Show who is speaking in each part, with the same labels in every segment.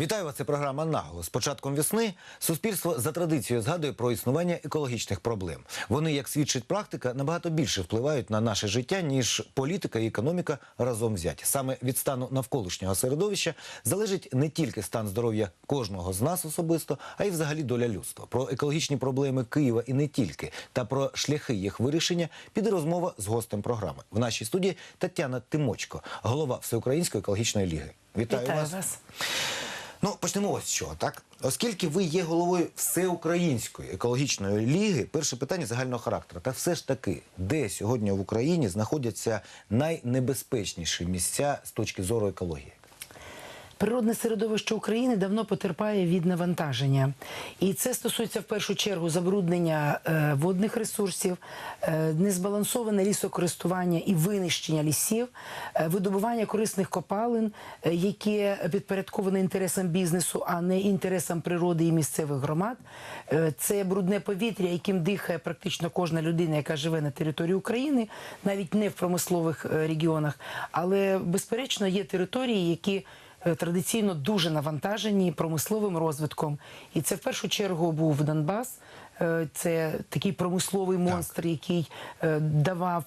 Speaker 1: Вітаю вас. Це програма наголос. З початком весни суспільство за традицією згадує про існування екологічних проблем. Вони, як свідчить практика, набагато більше впливають на наше життя ніж політика і економіка разом взяті. Саме від стану навколишнього середовища залежить не тільки стан здоров'я кожного з нас особисто, а й взагалі доля людства. Про екологічні проблеми Києва і не тільки, та про шляхи їх вирішення піде розмова з гостем програми. В нашій студії Тетяна Тимочко, голова Всеукраїнської екологічної ліги. Вітаю,
Speaker 2: Вітаю
Speaker 1: вас.
Speaker 2: вас.
Speaker 1: Ну, почнемо ось з чого, так? Оскільки ви є головою всеукраїнської екологічної ліги, перше питання загального характеру. Та все ж таки, де сьогодні в Україні знаходяться найнебезпечніші місця з точки зору екології?
Speaker 2: Природне середовище України давно потерпає від навантаження, і це стосується в першу чергу забруднення е, водних ресурсів, е, незбалансоване лісокористування і винищення лісів, е, видобування корисних копалин, які підпорядковані інтересам бізнесу, а не інтересам природи і місцевих громад. Це брудне повітря, яким дихає практично кожна людина, яка живе на території України, навіть не в промислових регіонах. Але безперечно є території, які традиційно дуже навантажені промисловим розвитком. І це в першу чергу був Донбас. Е, Це такий промисловий монстр, який е, давав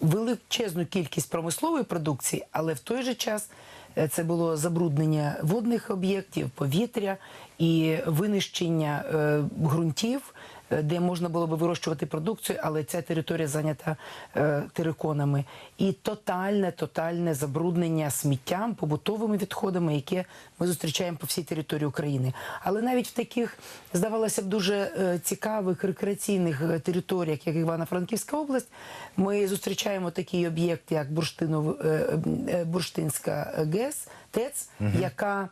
Speaker 2: величезну кількість промислової продукції, але в той же час е, це було забруднення водних об'єктів, повітря і винищення е, ґрунтів. Е, Де можна було би вирощувати продукцію, але ця територія зайнята е, териконами, і тотальне, тотальне забруднення сміттям, побутовими відходами, які ми зустрічаємо по всій території України. Але навіть в таких, здавалося б, дуже е, цікавих рекреаційних е, територіях, як Івано-Франківська область, ми зустрічаємо такий об'єкт, як Бурштинов, е, е, Бурштинська ГЕС, ТЕЦ, яка е,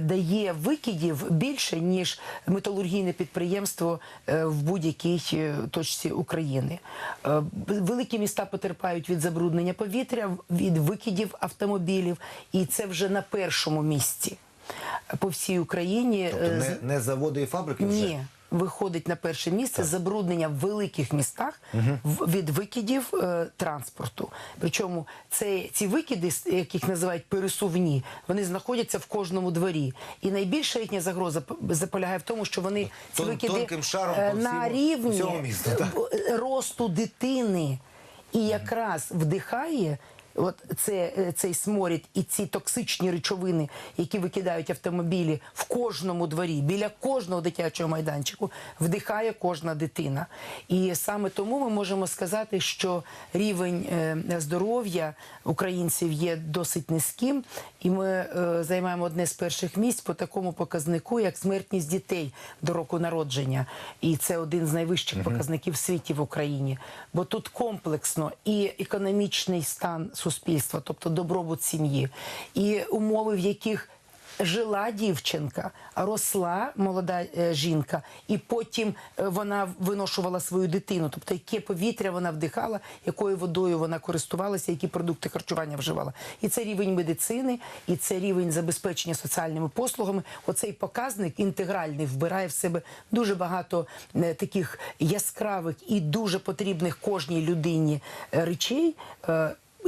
Speaker 2: дає викидів більше, ніж металургійне підприємство е, в будь-якій е, точці України. Е, Великі міста потерпають від забруднення повітря, від викидів автомобілів, і це вже на першому місці по всій Україні.
Speaker 1: Тобто
Speaker 2: Е,
Speaker 1: не, не заводи і фабрики вже?
Speaker 2: ні. Виходить на перше місце забруднення в великих містах в- від викидів е, транспорту. Причому це ці викиди, с- яких називають пересувні, вони знаходяться в кожному дворі. І найбільша їхня загроза п- заполягає в тому, що вони ці
Speaker 1: Тон-
Speaker 2: викиди
Speaker 1: тонким шаром
Speaker 2: е,
Speaker 1: по
Speaker 2: на
Speaker 1: всьому-
Speaker 2: рівні
Speaker 1: всьому місту, так.
Speaker 2: е, росту дитини і якраз вдихає. От це, е, цей сморід і ці токсичні речовини, які викидають автомобілі в кожному дворі, біля кожного дитячого майданчику, вдихає кожна дитина. І саме тому ми можемо сказати, що рівень е, здоров'я українців є досить низьким, і ми е, займаємо одне з перших місць по такому показнику, як смертність дітей до року народження. І це один з найвищих показників в світі в Україні. Бо тут комплексно і економічний стан суспільства, тобто добробут сім'ї, і умови, в яких Жила дівчинка, росла молода е, жінка, і потім е, вона виношувала свою дитину. Тобто, яке повітря вона вдихала, якою водою вона користувалася, які продукти харчування вживала. І це рівень медицини, і це рівень забезпечення соціальними послугами. Оцей показник інтегральний вбирає в себе дуже багато е, таких яскравих і дуже потрібних кожній людині речей.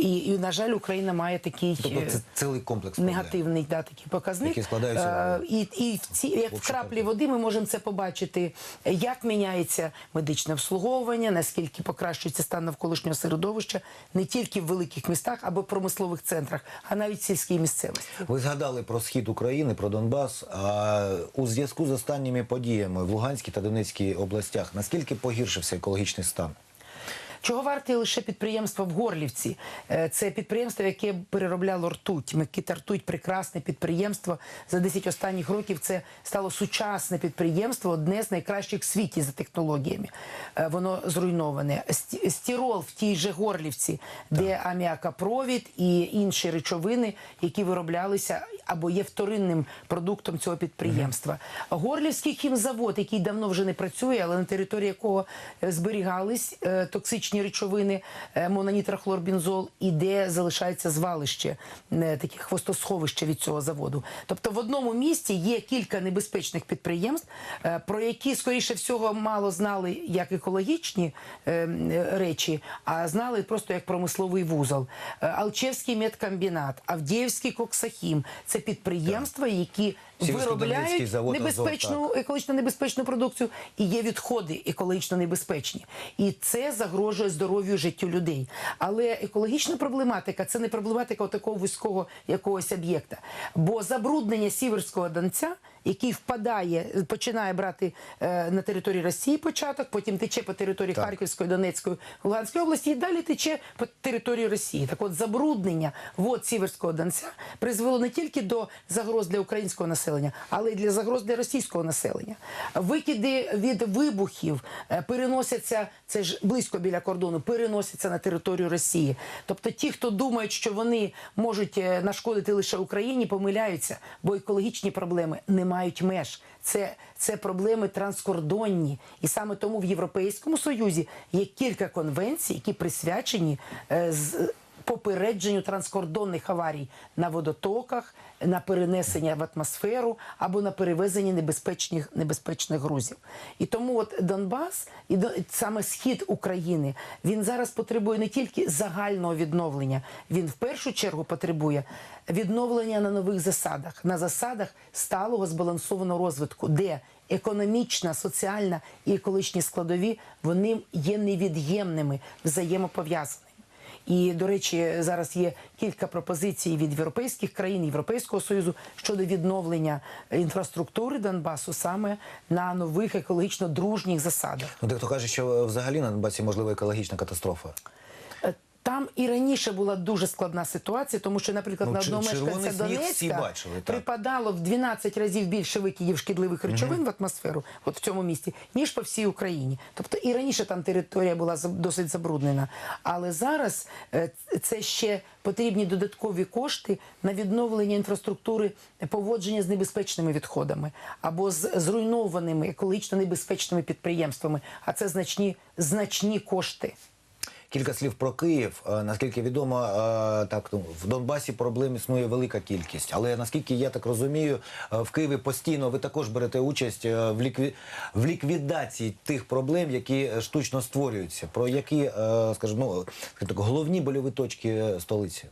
Speaker 2: І, і на жаль, Україна має такий
Speaker 1: Тобто
Speaker 2: е,
Speaker 1: це цілий комплекс
Speaker 2: негативний да, такий показник.
Speaker 1: Які складаються
Speaker 2: Е, і, і в ці, як в краплі води ми можемо це побачити, як міняється медичне обслуговування, наскільки покращується стан навколишнього середовища не тільки в великих містах або промислових центрах, а навіть в сільській місцевості.
Speaker 1: Ви згадали про схід України, про Донбас. А у зв'язку з останніми подіями в Луганській та Донецькій областях наскільки погіршився екологічний стан?
Speaker 2: Чого варте лише підприємство в Горлівці? Е, Це підприємство, яке переробляло ртуть. Микита ртуть прекрасне підприємство. За 10 останніх років це стало сучасне підприємство, одне з найкращих в світі за технологіями. Е, Воно зруйноване. Стірол в тій же Горлівці, де аміакопровід і інші речовини, які вироблялися або є вторинним продуктом цього підприємства. Горлівський хімзавод, який давно вже не працює, але на території якого е, зберігались е, токсичні речовини, е, мононітрохлорбінзол, і де залишається звалище, таке хвостосховище від цього заводу. Тобто в одному місті є кілька небезпечних підприємств, про які, скоріше всього, мало знали як екологічні речі, а знали просто як промисловий вузол. Алчевський медкомбінат, Авдіївський коксахім це підприємства, які виробляють
Speaker 1: завод «Азов»,
Speaker 2: небезпечну екологічно небезпечну продукцію, і є відходи екологічно небезпечні. І це загрожує здоров'ю життю людей. Але екологічна проблематика це не проблематика такого вузького якогось об'єкта. Бо забруднення сіверського донця, який впадає, починає брати е, на території Росії початок, потім тече по території
Speaker 1: Так.
Speaker 2: Харківської, Донецької, Луганської області і далі тече по території Росії. Так от забруднення вод Сіверського Донця призвело не тільки до загроз для українського населення, але й для загроз для російського населення. Викиди від вибухів е, переносяться, це ж близько біля кордону, переносяться на територію Росії. Тобто ті, хто думають, що вони можуть е, нашкодити лише Україні, помиляються, бо екологічні проблеми не мають меж. Це, це проблеми транскордонні. І саме тому в Європейському Союзі є кілька конвенцій, які присвячені е, з попередженню транскордонних аварій на водотоках, на перенесення в атмосферу або на перевезення небезпечних, небезпечних грузів. І тому от Донбас, і саме схід України, він зараз потребує не тільки загального відновлення, він в першу чергу потребує відновлення на нових засадах, на засадах сталого збалансованого розвитку, де економічна, соціальна і екологічні складові вони є невід'ємними, взаємопов'язаними. І, до речі, зараз є кілька пропозицій від європейських країн, Європейського союзу щодо відновлення інфраструктури Донбасу саме на нових екологічно дружніх засадах.
Speaker 1: Ну, дехто каже, що взагалі на Донбасі можлива екологічна катастрофа.
Speaker 2: Там і раніше була дуже складна ситуація, тому що, наприклад,
Speaker 1: Ну,
Speaker 2: на одного мешканця Донецька
Speaker 1: бачили,
Speaker 2: припадало в 12 разів більше викидів шкідливих речовин в атмосферу, от в цьому місті, ніж по всій Україні. Тобто і раніше там територія була досить забруднена. Але зараз е, це ще потрібні додаткові кошти на відновлення інфраструктури поводження з небезпечними відходами або з зруйнованими екологічно небезпечними підприємствами. А це значні значні кошти.
Speaker 1: Кілька слів про Київ. Е, Наскільки відомо, е, так ну в Донбасі проблем існує велика кількість. Але наскільки я так розумію, е, в Києві постійно ви також берете участь в лікві... в ліквідації тих проблем, які штучно створюються. Про які, скажімо, ну головні больові точки столиці.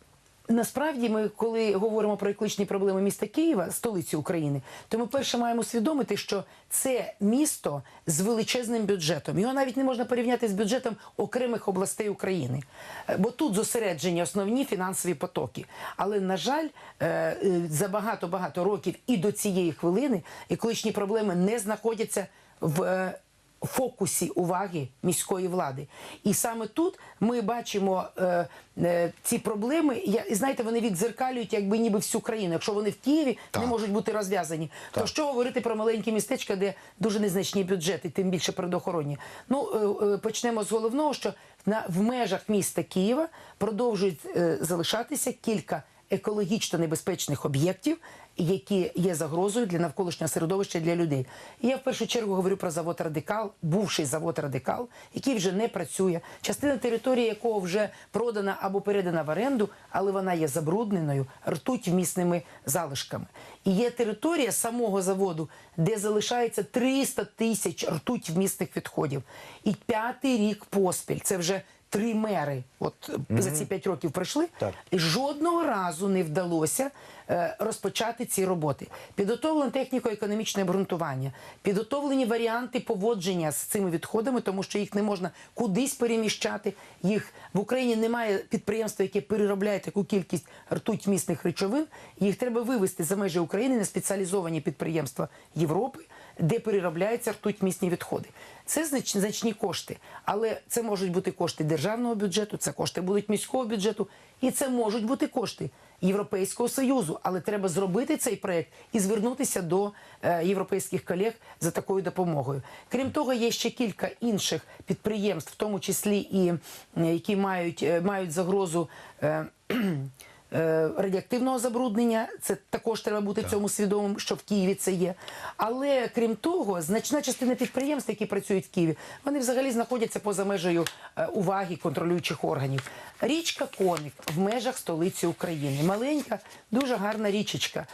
Speaker 2: Насправді, ми, коли говоримо про екологічні проблеми міста Києва, столиці України, то ми перше маємо усвідомити, що це місто з величезним бюджетом. Його навіть не можна порівняти з бюджетом окремих областей України, Е, бо тут зосереджені основні фінансові потоки. Але на жаль, е, е, за багато багато років і до цієї хвилини екологічні проблеми не знаходяться в. Фокусі уваги міської влади. І саме тут ми бачимо е, е, ці проблеми. Я, і знаєте, вони віддзеркалюють якби ніби всю країну. Якщо вони в Києві
Speaker 1: Так.
Speaker 2: не можуть бути розв'язані, то що говорити про маленькі містечка, де дуже незначні бюджети, тим більше природоохоронні. Ну е, е, почнемо з головного, що на в межах міста Києва продовжують е, залишатися кілька екологічно небезпечних об'єктів, які є загрозою для навколишнього середовища для людей. І я в першу чергу говорю про завод Радикал, бувший завод Радикал, який вже не працює. Частина території якого вже продана або передана в оренду, але вона є забрудненою ртуть вмісними залишками. І є територія самого заводу, де залишається 300 тисяч ртуть вмісних відходів. І п'ятий рік поспіль це вже три мери. От е, за ці п'ять років пройшли.
Speaker 1: Так.
Speaker 2: Жодного разу не вдалося е, розпочати ці роботи. Підготовлене техніко-економічне обґрунтування, підготовлені варіанти поводження з цими відходами, тому що їх не можна кудись переміщати. Їх в Україні немає підприємства, яке переробляє таку кількість ртуть місних речовин. Їх треба вивезти за межі України на спеціалізовані підприємства Європи, де переробляються ртуть місні відходи. Це значні кошти, але це можуть бути кошти державного бюджету, це кошти будуть міського бюджету, і це можуть бути кошти Європейського союзу. Але треба зробити цей проект і звернутися до е, європейських колег за такою допомогою. Крім того, є ще кілька інших підприємств, в тому числі і е, які мають, е, мають загрозу. Е, радіоактивного забруднення. Це також треба бути цьому свідомим, що в Києві це є. Але крім того, значна частина підприємств, які працюють в Києві, вони взагалі знаходяться поза межею е, уваги контролюючих органів. Річка Коник в межах столиці України. Маленька, дуже гарна річечка.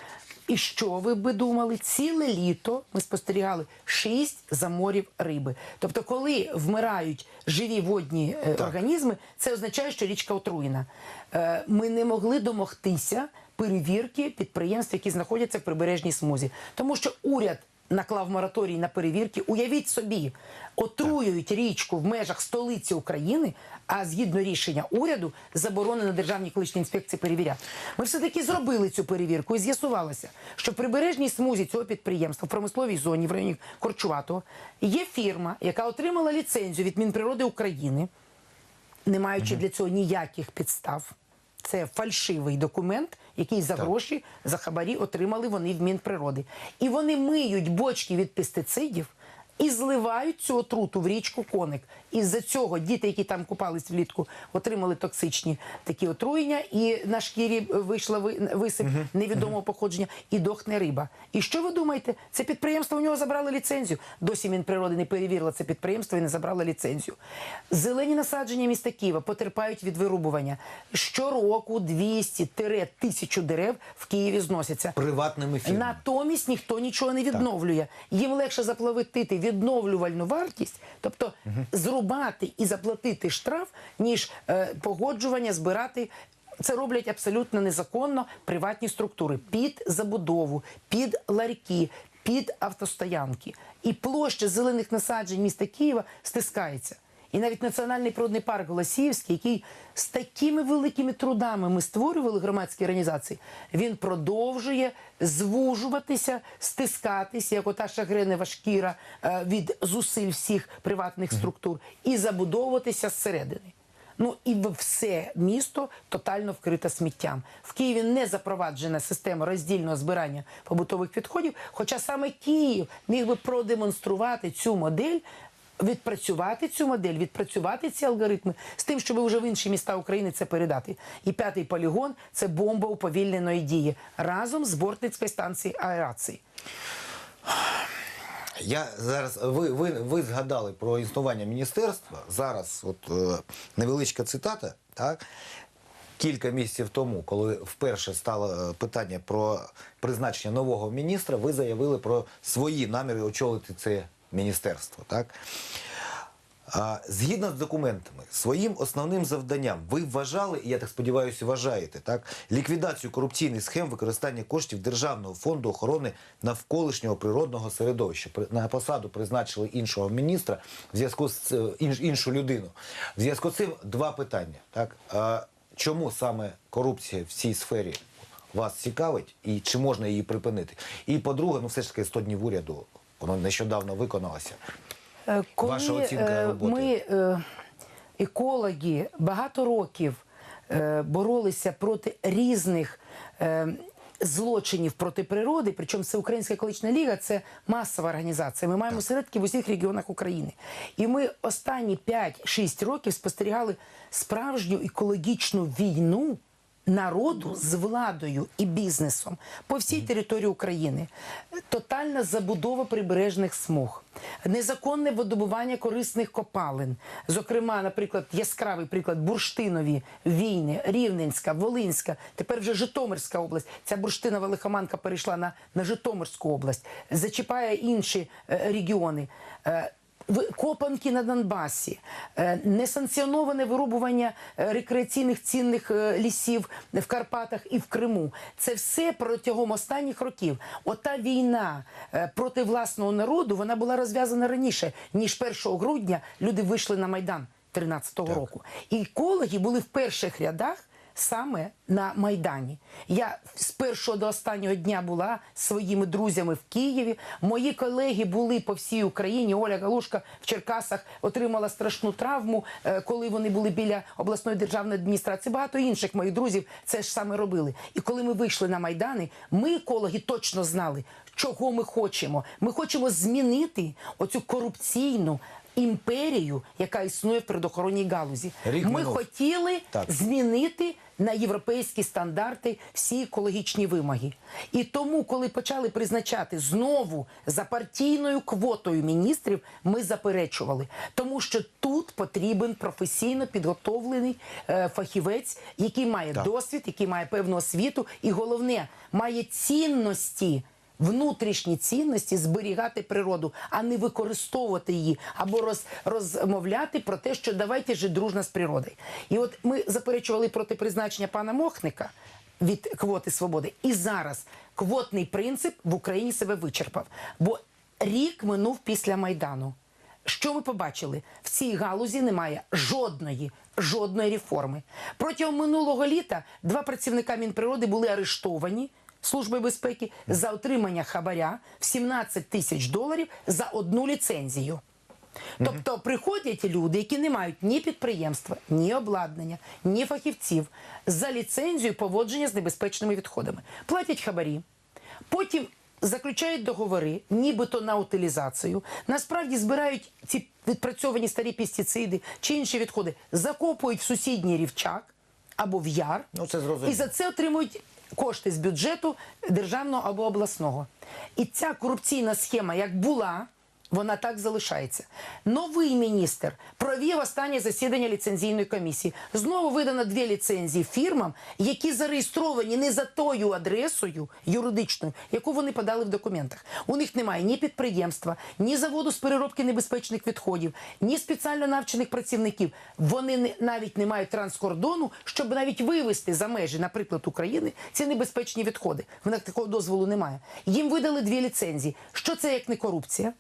Speaker 2: І що ви би думали? Ціле літо ми спостерігали шість заморів риби. Тобто, коли вмирають живі водні е, організми, це означає, що річка отруєна. Е, Ми не могли домогтися перевірки підприємств, які знаходяться в прибережній смузі, тому що уряд. Наклав мораторій на перевірки. Уявіть собі, отруюють річку в межах столиці України, а згідно рішення уряду заборонено державній екологічній інспекції перевіряти. Ми все таки зробили цю перевірку і з'ясувалося, що в прибережній смузі цього підприємства в промисловій зоні в районі Корчуватого є фірма, яка отримала ліцензію від Мінприроди України, не маючи для цього ніяких підстав. Це фальшивий документ, який за гроші, за хабарі отримали вони в Мінприроди. І вони миють бочки від пестицидів і зливають цю отруту в річку Коник. І з-за цього діти, які там купались влітку, отримали токсичні такі отруєння, і на шкірі вийшла висип невідомого походження, і дохне риба. І що ви думаєте? Це підприємство у нього забрало ліцензію. Досі Мінприроди не перевірило це підприємство і не забрало ліцензію. Зелені насадження міста Києва потерпають від вирубування. Щороку 200-1000 дерев в Києві зносяться.
Speaker 1: Приватними фірмами.
Speaker 2: Натомість ніхто нічого не відновлює. Їм легше заплатити відновлювальну вартість, тобто зрубати і заплатити штраф, ніж е, погоджування, збирати. Це роблять абсолютно незаконно приватні структури під забудову, під ларьки, під автостоянки. І площа зелених насаджень міста Києва стискається. І навіть Національний природний парк Голосіївський, який з такими великими трудами ми створювали громадські організації, він продовжує звужуватися, стискатися, як ота шагренева шкіра е, від зусиль всіх приватних структур, і забудовуватися зсередини. Ну і все місто тотально вкрите сміттям. В Києві не запроваджена система роздільного збирання побутових відходів. Хоча саме Київ міг би продемонструвати цю модель, відпрацювати цю модель, відпрацювати ці алгоритми з тим, щоб вже в інші міста України це передати. І п'ятий полігон це бомба уповільненої дії разом з бортницькою станцією аерації.
Speaker 1: Я зараз ви, ви, ви згадали про існування міністерства. Зараз, от е, невеличка цитата, так. Кілька місяців тому, коли вперше стало е, питання про призначення нового міністра, ви заявили про свої наміри очолити це міністерство. Так? Згідно з документами, своїм основним завданням ви вважали, і я так сподіваюся, вважаєте, так, ліквідацію корупційних схем використання коштів Державного фонду охорони навколишнього природного середовища. На посаду призначили іншого міністра в зв'язку з інш, іншу людину. В зв'язку з цим два питання. Так? Чому саме корупція в цій сфері вас цікавить і чи можна її припинити? І по-друге, ну все ж таки 100 днів уряду, воно нещодавно виконалося.
Speaker 2: Е, Коли
Speaker 1: Ваша оцінка
Speaker 2: е,
Speaker 1: роботи?
Speaker 2: ми, е, екологи, багато років боролися проти різних злочинів проти природи, причому Всеукраїнська екологічна ліга це масова організація. Ми маємо осередки в усіх регіонах України. І ми останні 5-6 років спостерігали справжню екологічну війну народу з владою і бізнесом по всій території України. Тотальна забудова прибережних смуг, незаконне видобування корисних копалин. Зокрема, наприклад, яскравий приклад бурштинові війни, Рівненська, Волинська, тепер вже Житомирська область. Ця бурштинова лихоманка перейшла на, на Житомирську область, зачіпає інші е, регіони. Е, Копанки на Донбасі, е, несанкціоноване вирубування е, рекреаційних цінних е, лісів в Карпатах і в Криму. Це все протягом останніх років. Ота війна проти власного народу вона була розв'язана раніше, ніж 1 грудня люди вийшли на Майдан 13-го року. І екологи були в перших рядах. Саме на Майдані. Я з першого до останнього дня була своїми друзями в Києві. Мої колеги були по всій Україні. Оля Галушка в Черкасах отримала страшну травму, е, коли вони були біля обласної державної адміністрації. Багато інших моїх друзів це ж саме робили. І коли ми вийшли на Майдани, ми, екологи, точно знали, чого ми хочемо. Ми хочемо змінити оцю корупційну. Імперію, яка існує в природоохоронній галузі,
Speaker 1: Рік
Speaker 2: ми
Speaker 1: минув.
Speaker 2: хотіли
Speaker 1: Так.
Speaker 2: змінити на європейські стандарти всі екологічні вимоги. І тому, коли почали призначати знову за партійною квотою міністрів, ми заперечували, тому що тут потрібен професійно підготовлений е, фахівець, який має досвід, який має певну освіту, і головне має цінності. Внутрішні цінності зберігати природу, а не використовувати її або роз, розмовляти про те, що давайте жити дружно з природою. І от ми заперечували проти призначення пана Мохника від квоти свободи. І зараз квотний принцип в Україні себе вичерпав. Бо рік минув після Майдану. Що ми побачили? В цій галузі немає жодної, жодної реформи. Протягом минулого літа два працівника Мінприроди були арештовані Службою безпеки за отримання хабаря в 17 тисяч доларів за одну ліцензію. Тобто приходять люди, які не мають ні підприємства, ні обладнання, ні фахівців за ліцензію поводження з небезпечними відходами. Платять хабарі, потім заключають договори, нібито на утилізацію. Насправді збирають ці відпрацьовані старі пестициди чи інші відходи, закопують в сусідній рівчак або в яр.
Speaker 1: Ну, це.
Speaker 2: І за це отримують кошти з бюджету державного або обласного. І ця корупційна схема, як була, вона так залишається. Новий міністр провів останнє засідання ліцензійної комісії. Знову видано дві ліцензії фірмам, які зареєстровані не за тою адресою юридичною, яку вони подали в документах. У них немає ні підприємства, ні заводу з переробки небезпечних відходів, ні спеціально навчених працівників. Вони навіть не мають транскордону, щоб навіть вивезти за межі, наприклад, України ці небезпечні відходи. В них такого дозволу немає. Їм видали дві ліцензії. Що це як не корупція?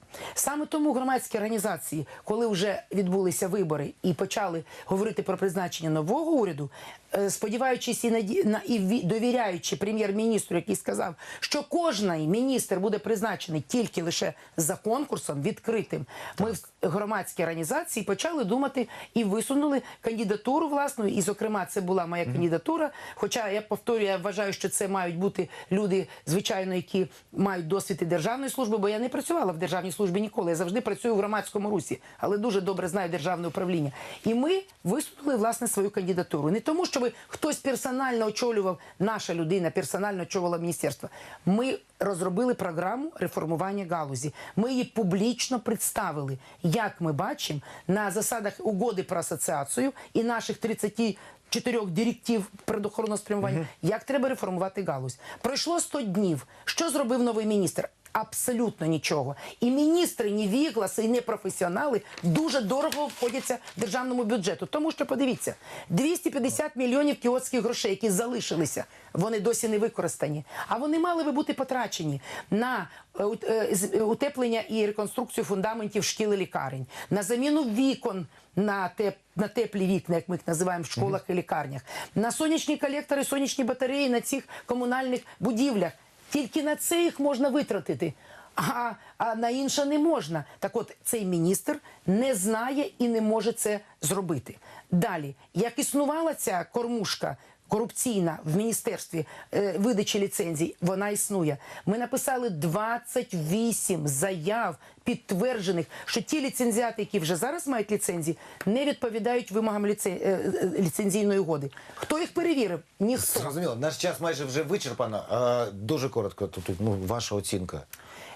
Speaker 2: Саме тому громадські організації, коли вже відбулися вибори і почали говорити про призначення нового уряду, е, сподіваючись і наді... на і довіряючи прем'єр-міністру, який сказав, що кожний міністр буде призначений тільки лише за конкурсом відкритим. Ми в громадські організації почали думати і висунули кандидатуру власну. І, зокрема, це була моя кандидатура. Хоча я повторюю, я вважаю, що це мають бути люди, звичайно, які мають досвід і державної служби, бо я не працювала в державній службі ніколи. Я завжди працюю в громадському русі, але дуже добре знаю державне управління. І ми висунули власне свою кандидатуру. Не тому, що хтось персонально очолював наша людина, персонально очолювала міністерство. Ми розробили програму реформування галузі. Ми її публічно представили, як ми бачимо, на засадах угоди про асоціацію і наших 30 чотирьох директив природоохоронного спрямування, як треба реформувати галузь. Пройшло 100 днів. Що зробив новий міністр? Абсолютно нічого. І міністри, ні вігласи, і не професіонали дуже дорого входяться державному бюджету. Тому що подивіться, 250 мільйонів кіотських грошей, які залишилися, вони досі не використані. А вони мали би бути потрачені на е, е, е, утеплення і реконструкцію фундаментів шкіл і лікарень, на заміну вікон на теп, на теплі вікна, як ми їх називаємо в школах і лікарнях, на сонячні колектори, сонячні батареї на цих комунальних будівлях. Тільки на це їх можна витратити, а, а на інше не можна. Так от цей міністр не знає і не може це зробити. Далі, як існувала ця кормушка корупційна в міністерстві е, видачі ліцензій, вона існує. Ми написали 28 заяв підтверджених, що ті ліцензіати, які вже зараз мають ліцензії, не відповідають вимогам е, е, ліцензійної угоди. Хто їх перевірив? Ніхто.
Speaker 1: Зрозуміло, наш час майже вже вичерпано. Дуже коротко, тут ну, ваша оцінка.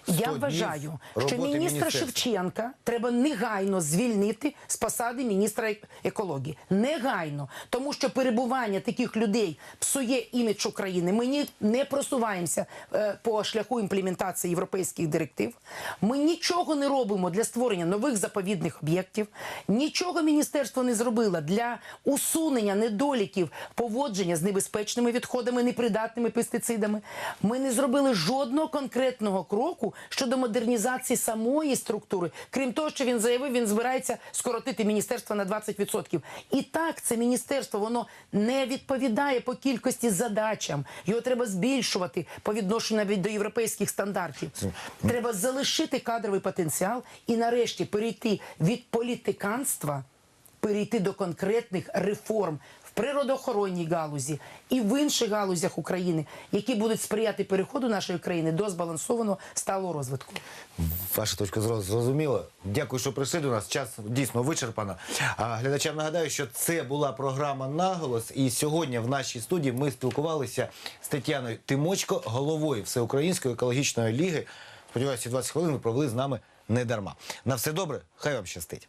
Speaker 1: 100
Speaker 2: Я вважаю, що міністра. Шевченка треба негайно звільнити з посади міністра екології. Негайно, тому що перебування таких людей псує імідж України. Ми не просуваємося е, по шляху імплементації європейських директив. Ми нічого не робимо для створення нових заповідних об'єктів. Нічого міністерство не зробило для усунення недоліків поводження з небезпечними відходами, непридатними пестицидами. Ми не зробили жодного конкретного кроку щодо модернізації самої структури. Крім того, що він заявив, він збирається скоротити міністерство на 20%. І так, це міністерство воно не відповідає по кількості задачам. Його треба збільшувати по відношенню навіть до європейських стандартів. Треба залишити кадровий потенціал і нарешті перейти від політиканства перейти до конкретних реформ в природоохоронній галузі і в інших галузях України, які будуть сприяти переходу нашої країни до збалансованого сталого розвитку.
Speaker 1: Ваша точка зору зрозуміла. Дякую, що прийшли до нас. Час дійсно вичерпано. А глядачам нагадаю, що це була програма Наголос. І сьогодні в нашій студії ми спілкувалися з Тетяною Тимочко, головою Всеукраїнської екологічної ліги. Сподіваюся, 20 хвилин ви провели з нами не дарма. На все добре, хай вам щастить.